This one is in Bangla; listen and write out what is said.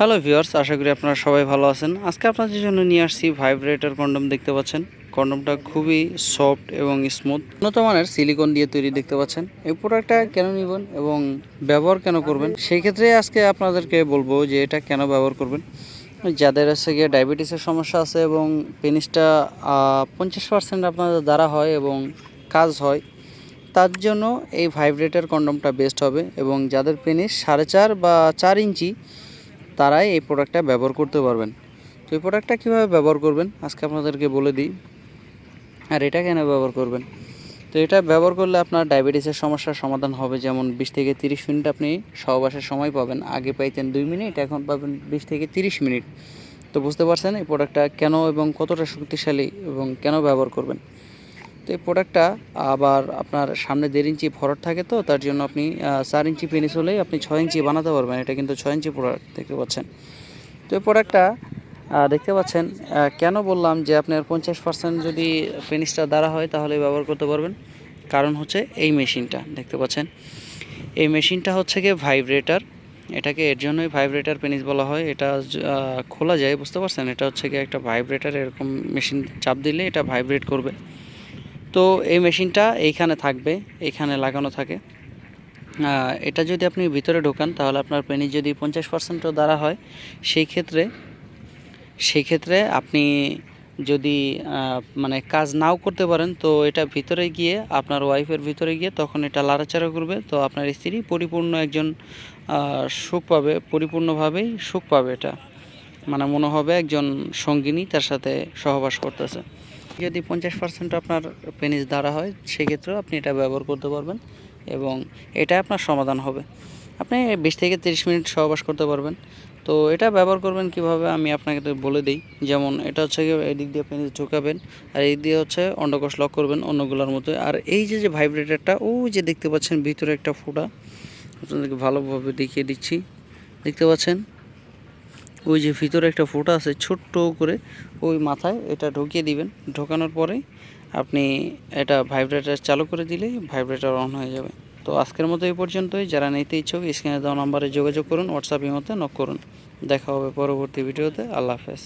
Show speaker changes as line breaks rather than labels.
হ্যালো ভিউয়ার্স আশা করি আপনারা সবাই ভালো আছেন। আজকে আপনাদের জন্য নিয়ে আসছি ভাইব্রেটর কন্ডম দেখতে পাচ্ছেন। কন্ডমটা খুবই সফট এবং স্মুথ উন্নত মানের সিলিকন দিয়ে তৈরি দেখতে পাচ্ছেন। এই প্রোডাক্টটা কেন নেবেন এবং ব্যবহার কেন করবেন? সেই ক্ষেত্রে আজকে আপনাদেরকে বলব যে এটা কেন ব্যবহার করবেন। যাদের হচ্ছে গিয়ে ডায়াবেটিসের সমস্যা আছে এবং পেনিসটা পঞ্চাশ পার্সেন্ট আপনাদের দ্বারা হয় এবং কাজ হয়, তার জন্য এই ভাইব্রেটর কন্ডমটা বেস্ট হবে। এবং যাদের পেনিস সাড়ে চার বা চার ইঞ্চি তারাই এই প্রোডাক্টটা ব্যবহার করতে পারবেন। তো এই প্রোডাক্টটা কীভাবে ব্যবহার করবেন? আজকে আপনাদেরকে বলে দিই। আর এটা কেন ব্যবহার করবেন? তো এটা ব্যবহার করলে আপনার ডায়াবেটিসের সমস্যার সমাধান হবে। যেমন বিশ থেকে তিরিশ মিনিট আপনি সহবাসের সময় পাবেন। আগে পাইতেন দুই মিনিট, এখন পাবেন বিশ থেকে তিরিশ মিনিট। তো বুঝতে পারছেন এই প্রোডাক্টটা কেন এবং কতটা শক্তিশালী এবং কেন ব্যবহার করবেন? তো এই প্রোডাক্টটা আবার আপনার সামনে দেড় ইঞ্চি ভরট থাকে তো, তার জন্য আপনি চার ইঞ্চি পেনিস হলেই আপনি ছয় ইঞ্চি বানাতে পারবেন। এটা কিন্তু ছয় ইঞ্চি প্রোডাক্ট দেখতে পাচ্ছেন। তো এই প্রোডাক্টটা দেখতে পাচ্ছেন কেন বললাম যে আপনার পঞ্চাশ পার্সেন্ট যদি পেনিসটা দ্বারা হয় তাহলে ব্যবহার করতে পারবেন। কারণ হচ্ছে এই মেশিনটা দেখতে পাচ্ছেন। এই মেশিনটা হচ্ছে গিয়ে ভাইব্রেটার এটাকে এর জন্যই ভাইব্রেটার পেনিস বলা হয়। এটা খোলা যায়, বুঝতে পারছেন? এটা হচ্ছে গিয়ে একটা ভাইব্রেটার এরকম মেশিন চাপ দিলে এটা ভাইব্রেট করবে। তো এই মেশিনটা এইখানে থাকবে, এইখানে লাগানো থাকে। এটা যদি আপনি ভিতরে ঢোকান, তাহলে আপনার পেনি যদি পঞ্চাশ পার্সেন্টও দ্বারা হয়, সেই ক্ষেত্রে সেই ক্ষেত্রে আপনি যদি মানে কাজ নাও করতে পারেন, তো এটা ভিতরে গিয়ে, আপনার ওয়াইফের ভিতরে গিয়ে তখন এটা লাড়াচাড়া করবে, তো আপনার স্ত্রী পরিপূর্ণ একজন সুখ পাবে, পরিপূর্ণভাবেই সুখ পাবে এটা। মানে মনে হবে একজন সঙ্গিনী, তার সাথে সহবাস করতেছে। যদি পঞ্চাশ পার্সেন্ট আপনার পেনিস দ্বারা হয়, সেক্ষেত্রেও আপনি এটা ব্যবহার করতে পারবেন এবং এটা আপনার সমাধান হবে। আপনি বিশ থেকে তিরিশ মিনিট সহবাস করতে পারবেন। তো এটা ব্যবহার করবেন কীভাবে আমি আপনাকে বলে দিই। যেমন এটা হচ্ছে এদিক দিয়ে পেনিস ঢোকাবেন, আর এই দিয়ে হচ্ছে অন্ডকোষ লক করবেন অন্যগুলোর মতো আর এই যে যে ভাইব্রেটারটা ও যে দেখতে পাচ্ছেন ভিতরে একটা ফোঁটা, আপনাদেরকে ভালোভাবে দেখিয়ে দিচ্ছি। দেখতে পাচ্ছেন? ওই যে ভিতরে একটা ফোটা আছে, ছোট্ট করে ওই মাথায় এটা ঢুকিয়ে দিবেন। ঢোকানোর পরে আপনি এটা ভাইব্রেটার চালু করে দিলেই ভাইব্রেটার অন হয়ে যাবে। তো আজকের মতো এই পর্যন্তই। যারা নিতে ইচ্ছুক, স্ক্রিনে দেওয়া নম্বরে যোগাযোগ করুন হোয়াটসঅ্যাপের মধ্যে নক করুন। দেখা হবে পরবর্তী ভিডিওতে। আল্লাহ হাফেজ।